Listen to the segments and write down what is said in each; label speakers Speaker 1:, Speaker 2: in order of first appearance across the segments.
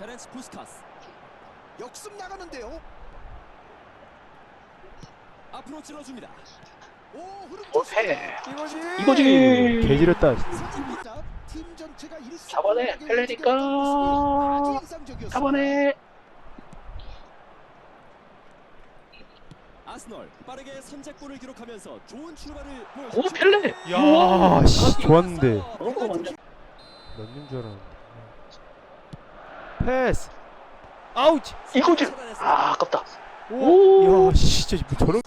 Speaker 1: 페렌스 푸스카스
Speaker 2: 역습 나가는데요.
Speaker 1: 앞으로 찔러줍니다.
Speaker 2: 오 흐름
Speaker 3: 오페.
Speaker 1: 이거지.
Speaker 3: 이거지.
Speaker 4: 개지렸다.
Speaker 2: 좋습니다. 팀 전체가 일사분란하게
Speaker 3: 잡아내, 펠레니까.
Speaker 2: 움직였던 모습이 아주 인상적이었습니다.
Speaker 3: 잡아내.
Speaker 1: 아스널 빠르게 선제골을 기록하면서 좋은 출발을
Speaker 3: 오
Speaker 1: 보여줬습니다.
Speaker 3: 펠레.
Speaker 4: 야, 씨, 좋았는데.
Speaker 3: 어, 완전.
Speaker 4: 넣는 줄 알았는데. 패스. 아우치.
Speaker 3: 이거지. 아 아깝다.
Speaker 4: 오. 야, 씨, 진짜 뭐 저런.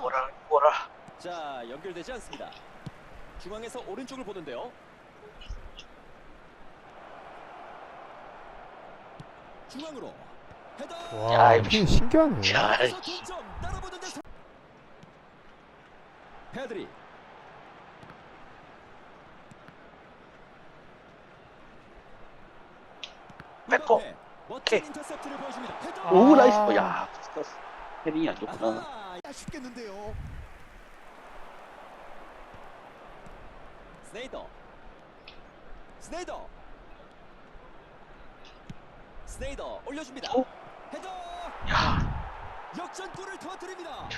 Speaker 3: 뭐라 뭐라.
Speaker 1: 자 연결되지 않습니다. 중앙에서 오른쪽을 보는데요. 중앙으로 헤더.
Speaker 4: 와,
Speaker 3: 이거
Speaker 4: 이거 신기하네.
Speaker 3: 야.
Speaker 1: 페드리
Speaker 3: 백퍼.
Speaker 1: 무바페, 멋진
Speaker 3: 오케이. 오
Speaker 4: 아.
Speaker 3: 나이스. 야 헤딩이 안 좋구나.
Speaker 2: 아쉽겠는데요.
Speaker 1: 스네이더 스네이더 스네이더 올려줍니다
Speaker 3: 오.
Speaker 1: 헤더
Speaker 3: 야
Speaker 1: 역전골을 터뜨립니다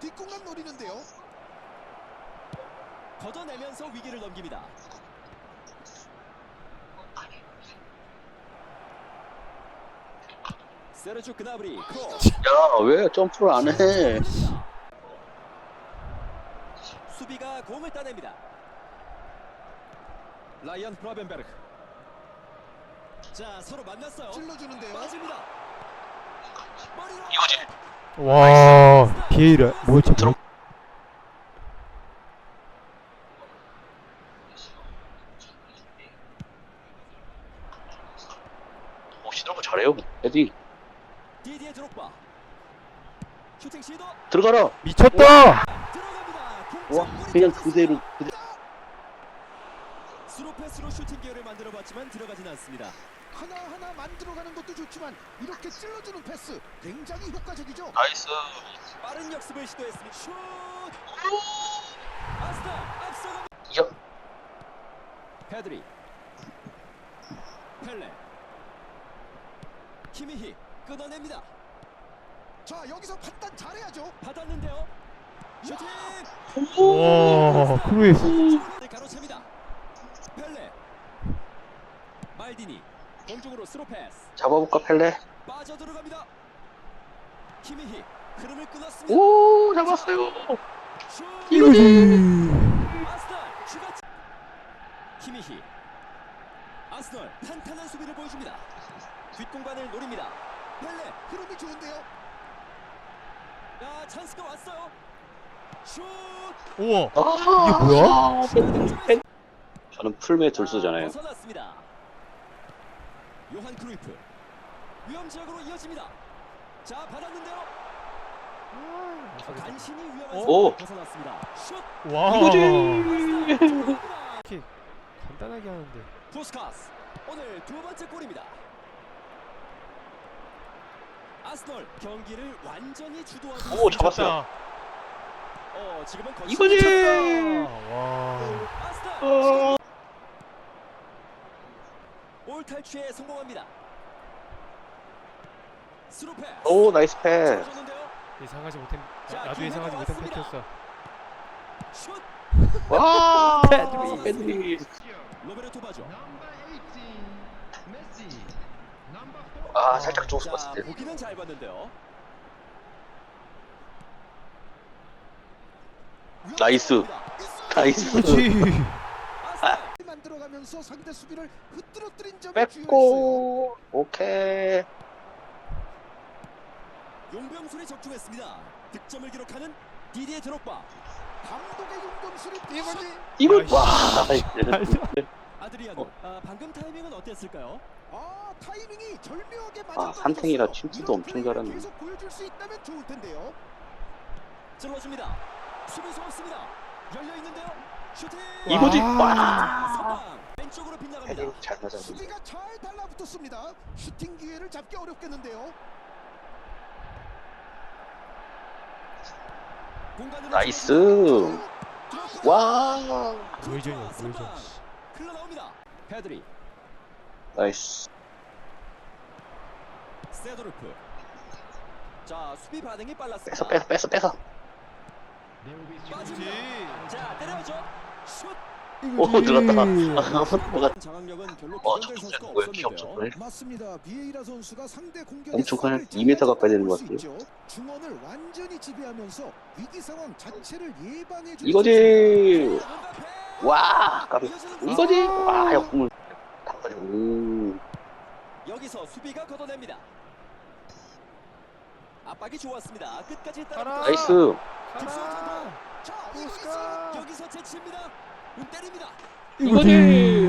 Speaker 2: 뒷공간 노리는데요.
Speaker 1: 걷어내면서 위기를 넘깁니다 세르주 그나브리 크로스
Speaker 3: 야, 왜 점프를 안 해?
Speaker 1: 수비가 공을 따냅니다 라이언 브라벤베르크 자 서로 만났어요
Speaker 2: 찔러주는데요.
Speaker 1: 빠집니다 머리로
Speaker 3: 이거지.
Speaker 4: 와, 비에이라. 뭐였지?
Speaker 3: 시드로가 잘해요. 헤딩
Speaker 1: 디디에 드록바 슈팅 시도
Speaker 3: 들어가라.
Speaker 4: 미쳤다.
Speaker 1: 들어갑니다
Speaker 3: 와 그냥. 그대로 그대로.
Speaker 1: 스루 패스로 슈팅 기회를 만들어 봤지만 들어가진 않습니다
Speaker 2: 하나하나 만들어가는 것도 좋지만 이렇게 찔러주는 패스 굉장히 효과적이죠.
Speaker 3: 나이스.
Speaker 1: 빠른 역습을 시도했습니다 슛 아스타 앞서가
Speaker 3: 야
Speaker 1: 페드리 펠레 키미히 끊어냅니다.
Speaker 2: 자 여기서 판단 잘해야죠.
Speaker 1: 받았는데요. 슈팅!
Speaker 4: 와, 크루이스.
Speaker 1: 네, 가로챕니다. 펠레. 말디니. 공중으로 스루 패스.
Speaker 3: 잡아볼까 펠레.
Speaker 1: 빠져 들어갑니다. 키미히. 흐름을 끊었습니다.
Speaker 3: 오 잡았어요.
Speaker 1: 슛
Speaker 4: 이거지.
Speaker 1: 추가 키미히. 아스널 탄탄한 수비를 보여줍니다. 뒷공간을 노립니다 펠레
Speaker 2: 흐름이 좋은데요.
Speaker 1: 야 찬스가 왔어요 슛
Speaker 4: 우와.
Speaker 3: 아
Speaker 4: 이게 뭐야?
Speaker 3: 팬- 저는 풀메 돌수잖아요.
Speaker 1: 벗어났습니다 요한 크루이프 위험 지역으로 이어집니다 자 받았는데요 간신히 위험한
Speaker 3: 오.
Speaker 1: 상황을 벗어났습니다 슛
Speaker 4: 와.
Speaker 3: 이거지.
Speaker 1: 들어갑니다.
Speaker 4: 간단하게 하는데.
Speaker 1: 푸스카스 오늘 두 번째 골입니다. 아스널 경기를 완전히 주도하고
Speaker 3: 오
Speaker 1: 있습니다.
Speaker 3: 잡았어요.
Speaker 1: 어, 지금은
Speaker 3: 이거지.
Speaker 4: 와.
Speaker 1: 아스널
Speaker 3: 어.
Speaker 1: 볼 탈취에 성공합니다. 스루.
Speaker 3: 오 나이스 패스.
Speaker 1: 줬는데요.
Speaker 4: 예상하지 못한
Speaker 1: 자,
Speaker 4: 나도 예상하지 못한
Speaker 1: 왔습니다.
Speaker 4: 패스였어.
Speaker 1: 슛
Speaker 3: 와
Speaker 4: 패드리.
Speaker 3: 패드리.
Speaker 1: 로베르토 바죠.
Speaker 3: 아 살짝 좀
Speaker 1: 자,
Speaker 3: 봤을 때.
Speaker 1: 보기는 잘 봤는데요.
Speaker 3: 나이스. 나이스.
Speaker 4: 그렇지.
Speaker 2: 만들어가면서 상대 수비를 흐트러뜨린 점이.
Speaker 3: 뺏고 오케이.
Speaker 1: 용병술이 적중했습니다. 득점을 기록하는 디디에 드록바.
Speaker 2: 감독의 용병술이 이거지.
Speaker 3: 이거
Speaker 4: 아이씨.
Speaker 3: 와.
Speaker 1: 아드리아노. 아, 방금 타이밍은 어땠을까요?
Speaker 2: 아 타이밍이 절묘하게 맞아
Speaker 3: 아, 삼탱이라 침투도 엄청 잘하네.
Speaker 2: 계속 보여줄 수 있다면 좋을 텐데요.
Speaker 1: 찔러줍니다. 수비수 없습니다. 열려 있는데요. 슈팅.
Speaker 3: 이거지.
Speaker 4: 와.
Speaker 3: 와.
Speaker 1: 왼쪽으로 빗나갑니다.
Speaker 3: 잘 맞았는데.
Speaker 2: 수비가 잘 달라붙었습니다. 슈팅 기회를 잡기 어렵겠는데요.
Speaker 3: 나이스. 와.
Speaker 4: 우회전이야,
Speaker 1: 선방.
Speaker 4: 우회전.
Speaker 1: 흘러 나옵니다. 페드리.
Speaker 3: 나이스.
Speaker 1: 세도르프. 자, 수비 반응이 빨랐습니다.
Speaker 3: 뺏어 뺏어 뺏어 뺏어
Speaker 1: 빠집니다. 자, 때려줘. 슛.
Speaker 3: 오 들어갔다 뭐가
Speaker 1: 장악력은 별로
Speaker 3: 어 저거
Speaker 1: 선수가
Speaker 3: 뭐야
Speaker 1: 없었는데요.
Speaker 2: 맞습니다. 비에이라 선수가 상대 공격에
Speaker 3: 엄청 한
Speaker 2: 수비를
Speaker 3: 2m 가까이 되는
Speaker 2: 것수
Speaker 3: 같아요.
Speaker 2: 있죠. 중원을 완전히 지배하면서 위기 상황 자체를 예방해 주는
Speaker 3: 이거지. 와 까비
Speaker 1: 이어지는
Speaker 3: 이거지
Speaker 1: 공격.
Speaker 3: 와 역공을 가지고 오
Speaker 1: 여기서 수비가 걷어냅니다. 압박이 좋았습니다. 끝까지. 따라.
Speaker 3: 나이스.
Speaker 2: 자. 있어요.
Speaker 1: 여기서 제치입니다. 음 때립니다.
Speaker 3: 이거지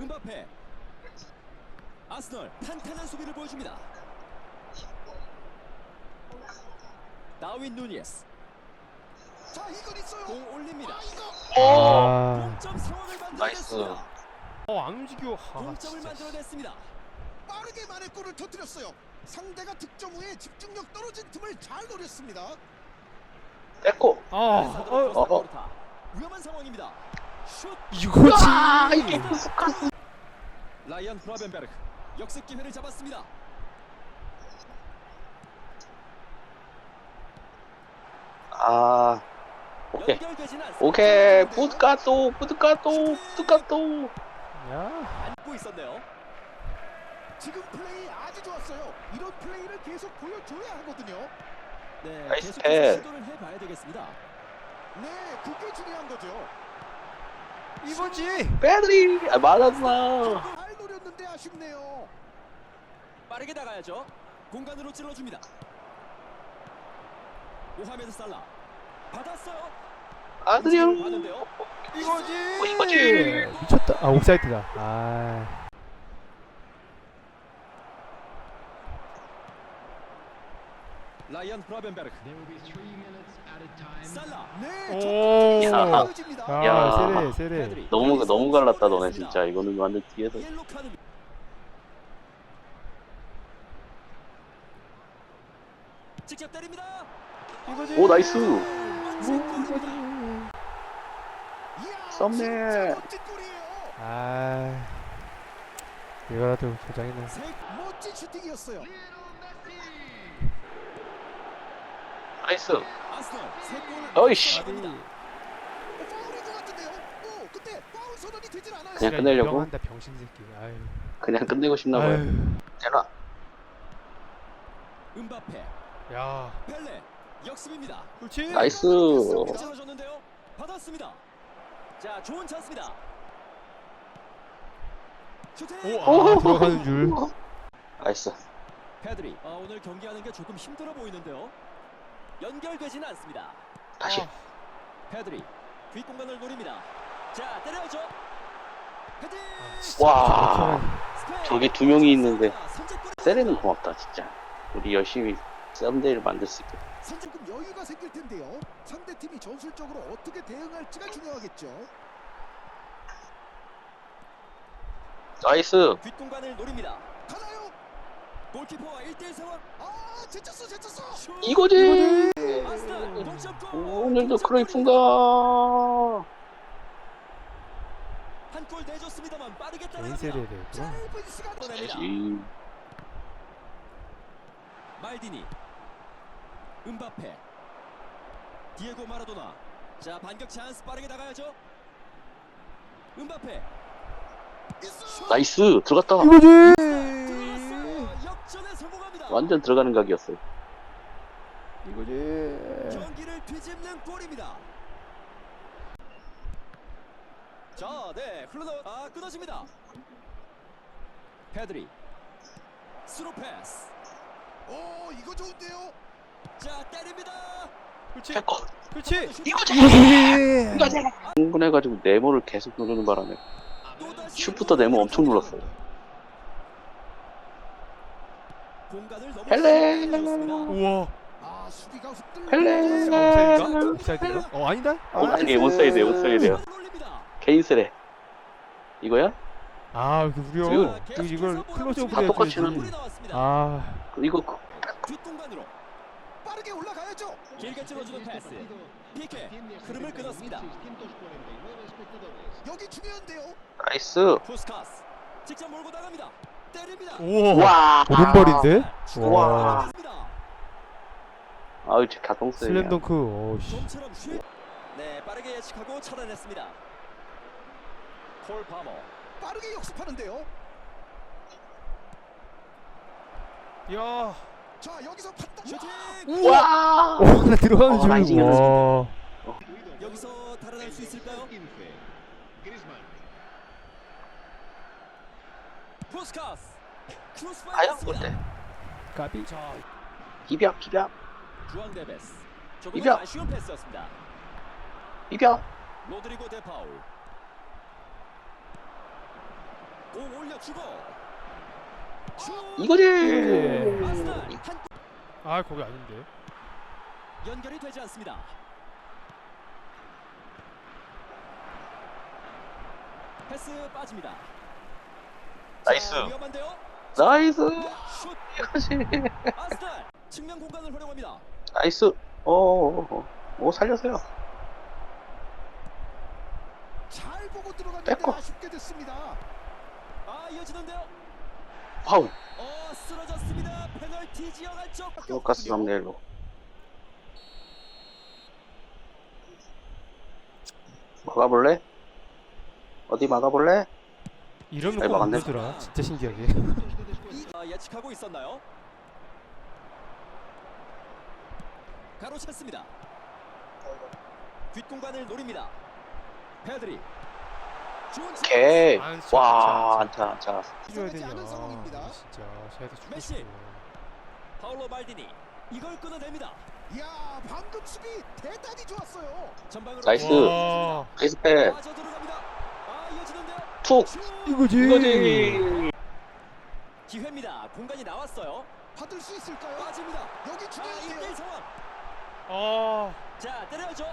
Speaker 1: 음바페. 아스널 탄탄한 수비를 보여줍니다. 다윈 누니에스
Speaker 2: 자, 이건 있어요.
Speaker 1: 공 올립니다.
Speaker 2: 아, 이거
Speaker 3: 오
Speaker 4: 아,
Speaker 1: 동점 상황을
Speaker 3: 나이스.
Speaker 1: 만들어냈습니다.
Speaker 4: 어, 안 움직여. 아,
Speaker 1: 동점을
Speaker 4: 진짜.
Speaker 1: 만들어냈습니다.
Speaker 2: 빠르게 만의 골을 터뜨렸어요. 상대가 득점 후에 집중력 떨어진 틈을 잘 노렸습니다.
Speaker 4: 아, 어,
Speaker 3: 어, 어.
Speaker 1: 타 위험한 상황입니다. 슛
Speaker 4: 이거지.
Speaker 3: 아 이게 푸스카스
Speaker 1: 라이언 브라벤베르크 역습 기회를 잡았습니다.
Speaker 3: 아 오케이. 오케이 푸스카토 푸스카토 푸스카토
Speaker 4: 야,
Speaker 1: 안고 있었네요.
Speaker 2: 지금 플레이 아주 좋았어요. 이런 플레이를 계속 보여줘야 하거든요.
Speaker 1: 네,
Speaker 3: 나이스
Speaker 1: 계속해서
Speaker 3: 패스.
Speaker 1: 시도를 해봐야 되겠습니다.
Speaker 2: 네, 그게 중요한 거죠.
Speaker 4: 이거지.
Speaker 3: 빼드리 아 맞았나
Speaker 2: 잘 노렸는데 아쉽네요.
Speaker 1: 빠르게 나가야죠. 공간으로 찔러줍니다. 모하메드 살라 받았어요. 봤는데요.
Speaker 4: 이거지.
Speaker 3: 어, 이거지.
Speaker 4: 미쳤다. 아, 옵사이트다. 아.
Speaker 1: 라이언 브라벤베르크 살라
Speaker 2: 네,
Speaker 4: 오.
Speaker 3: 야. 야.
Speaker 4: 세레, 세레.
Speaker 1: 패드리.
Speaker 3: 너무 너무 갈랐다 너네. 진짜 이거는 완전 뒤에서.
Speaker 1: 직접 때립니다.
Speaker 4: 이거지.
Speaker 3: 오 나이스 썸네.
Speaker 4: 아. 이거라도.
Speaker 1: 세-
Speaker 2: 멋진 슈팅이었어요.
Speaker 3: 나이스 어이씨. 그냥 끝내려고?
Speaker 4: 인정한다, 병신 새끼. 아유.
Speaker 3: 그냥 끝내고 싶나 봐요. 제라
Speaker 1: 음바페,
Speaker 4: 야.
Speaker 1: 펠레 역습입니다.
Speaker 4: 그렇지.
Speaker 3: 나이스
Speaker 1: 찔러줬는데요. 받았습니다. 자, 좋은 찬스입니다.
Speaker 4: 오, 아, 들어가는 줄.
Speaker 3: 나이스
Speaker 1: 패드리. 아, 오늘 경기하는 게 조금 힘들어 보이는데요. 연결되지는 않습니다.
Speaker 3: 다시
Speaker 4: 아.
Speaker 1: 패드리 뒷공간을 노립니다. 자, 때려야죠. 헤딩.
Speaker 3: 와. 저기 두 명이 있는데 세레는 고맙다 진짜 우리 열심히 썸데이를 만들 수 있게
Speaker 2: 조금 여유가 생길 텐데요. 상대 팀이 전술적으로 어떻게 대응할지가 중요하겠죠.
Speaker 3: 나이스
Speaker 1: 뒷공간을 노립니다.
Speaker 2: 가나요?
Speaker 1: 골키퍼와 1대1 상황.
Speaker 2: 아.
Speaker 3: 이거지. 오늘도. 크로이프인가
Speaker 1: 한골 내줬습니다만 빠르게 따라갑니다.
Speaker 2: 짧은 시간
Speaker 1: 말디니 음바페 디에고 마라도나 자 반격 찬스 빠르게 나가야죠 음바페.
Speaker 3: 나이스 들어갔다
Speaker 4: 이거지.
Speaker 1: 들어갔어요 역전에 성공합니다
Speaker 3: 완전 들어가는 각이었어요
Speaker 4: 이거지.
Speaker 1: 경기를 뒤집는 골입니다 자 네 흘러나 아 끊어집니다 페드리 스루 패스
Speaker 2: 오, 이거 좋은데요.
Speaker 1: 자 때립니다
Speaker 4: 그렇지.
Speaker 3: 패커
Speaker 4: 그렇지.
Speaker 3: 이거지
Speaker 4: 이거지.
Speaker 3: 이거지 흥분해가지고 네모를 계속 누르는 바람에 슛부터 네모 엄청 눌렀어요
Speaker 1: 공간을
Speaker 3: 펠레.
Speaker 4: 우와.
Speaker 2: 아.
Speaker 3: 펠레.
Speaker 4: 옵사이드인가? 어, 아니다. 아,
Speaker 3: 옵사이드, 옵사이드.
Speaker 1: 올립니다.
Speaker 3: 케인스레 이거야?
Speaker 4: 아, 우려.
Speaker 3: 이거-
Speaker 4: 이거 이걸 클로즈업으로
Speaker 3: 다 똑같이
Speaker 1: 나왔습니다.
Speaker 4: 아,
Speaker 3: 이거 그-
Speaker 1: 뒷공간으로
Speaker 2: 빠르게 올라가야죠.
Speaker 1: 길게 찔러주는 패스. 피케 흐름을 끊었습니다.
Speaker 2: 여기 중요한데요.
Speaker 3: 나이스
Speaker 1: 푸스카스 직접 몰고 나갑니다. 때립니다.
Speaker 4: 오.
Speaker 3: 와.
Speaker 4: 오른발인데?
Speaker 3: 와.
Speaker 4: 와.
Speaker 3: 아우 저 가동성이야.
Speaker 4: 슬램덩크. 오 씨.
Speaker 1: 좀처럼 슛. 네, 빠르게 예측하고 차단했습니다. 콜 파머.
Speaker 2: 빠르게 역습하는데요.
Speaker 4: 야.
Speaker 2: 자 여기서 판단.
Speaker 1: 슈팅.
Speaker 3: 와.
Speaker 4: 오, 나 들어가는
Speaker 3: 어,
Speaker 4: 줄.
Speaker 3: 나이스.
Speaker 4: 와.
Speaker 1: 여기서 달아날 수 있을까요? 주앙 데베스. 조금
Speaker 3: 이병.
Speaker 1: 아쉬운 패스였습니다.
Speaker 3: 비벼.
Speaker 1: 로드리고 데파울. 공 올려주고. 슛.
Speaker 3: 이거지.
Speaker 1: 아,
Speaker 4: 거기 아닌데.
Speaker 1: 연결이 되지 않습니다. 패스 빠집니다.
Speaker 3: 나이스. 나이스.
Speaker 1: 슛.
Speaker 3: 이거지.
Speaker 1: 아스날 측면 공간을 활용합니다.
Speaker 3: 나이스. 오, 오, 오 살려서요.
Speaker 2: 잘 보고 들어갔는데
Speaker 3: 뺏고.
Speaker 2: 아쉽게 됐습니다.
Speaker 1: 아 이어지는데요.
Speaker 3: 파울.
Speaker 1: 어 쓰러졌습니다. 페널티 지역 안쪽.
Speaker 3: 요카스 3대 1로. 막아볼래? 어디 막아볼래?
Speaker 4: 이러면
Speaker 3: 잘
Speaker 4: 꼭. 안되더라. 진짜 신기하게.
Speaker 1: 아, 예측하고 있었나요? 가로챘습니다. 뒷공간을 노립니다. 찬스.
Speaker 3: 오케이.
Speaker 4: 안 써,
Speaker 3: 와,
Speaker 4: 안
Speaker 3: 안타, 안타.
Speaker 4: 해줘야
Speaker 2: 이상하지
Speaker 4: 되냐. 아, 진짜 쟤한테 죽고
Speaker 1: 메시.
Speaker 4: 싶어.
Speaker 1: 파울로 말디니. 이걸 끊어냅니다.
Speaker 2: 이야 방금 수비 대단히 좋았어요.
Speaker 1: 전방으로
Speaker 3: 나이스.
Speaker 4: 와.
Speaker 3: 나이스 패.
Speaker 1: 빠져 들어갑니다.
Speaker 3: 툭.
Speaker 1: 슛!
Speaker 4: 이거지.
Speaker 3: 이거지.
Speaker 1: 기회입니다. 공간이 나왔어요.
Speaker 2: 받을 수 있을까요?
Speaker 1: 빠집니다.
Speaker 2: 여기
Speaker 1: 아 1대1
Speaker 2: 중요한데요.
Speaker 1: 상황.
Speaker 4: 아.
Speaker 1: 자 때려야죠.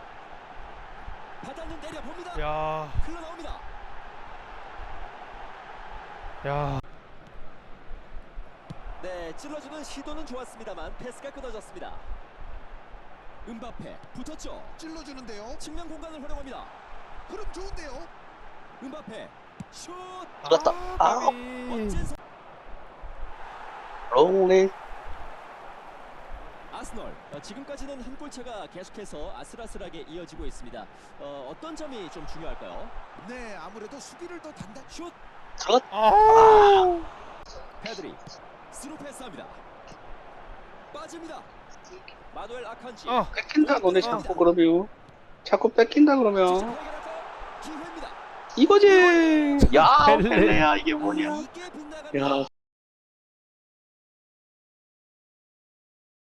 Speaker 1: 받았는 때려 봅니다.
Speaker 4: 야.
Speaker 1: 흘러나옵니다.
Speaker 4: 야.
Speaker 1: 네, 찔러주는 시도는 좋았습니다만 패스가 끊어졌습니다. 음바페 붙었죠.
Speaker 2: 찔러주는데요.
Speaker 1: 측면 공간을 활용합니다.
Speaker 2: 흐름 좋은데요.
Speaker 1: 음바페 슛
Speaker 3: 들었다. 아, 롱리.
Speaker 1: 아스널 어, 지금까지는 한 골차가 계속해서 아슬아슬하게 이어지고 있습니다. 어, 어떤 점이 좀 중요할까요?
Speaker 2: 네 아무래도 수비를 더 단단.
Speaker 1: 슛
Speaker 3: 들었.
Speaker 4: 아.
Speaker 1: 페드리 스루 패스합니다. 빠집니다. 마누엘 아칸지
Speaker 4: 아.
Speaker 3: 뺏긴다 너네 자꾸 그러면. 자꾸 뺏긴다 그러면.
Speaker 1: 기회입니다.
Speaker 3: 이거지. 야,
Speaker 4: 펠레.
Speaker 3: 펠레야 이게 뭐냐? 야,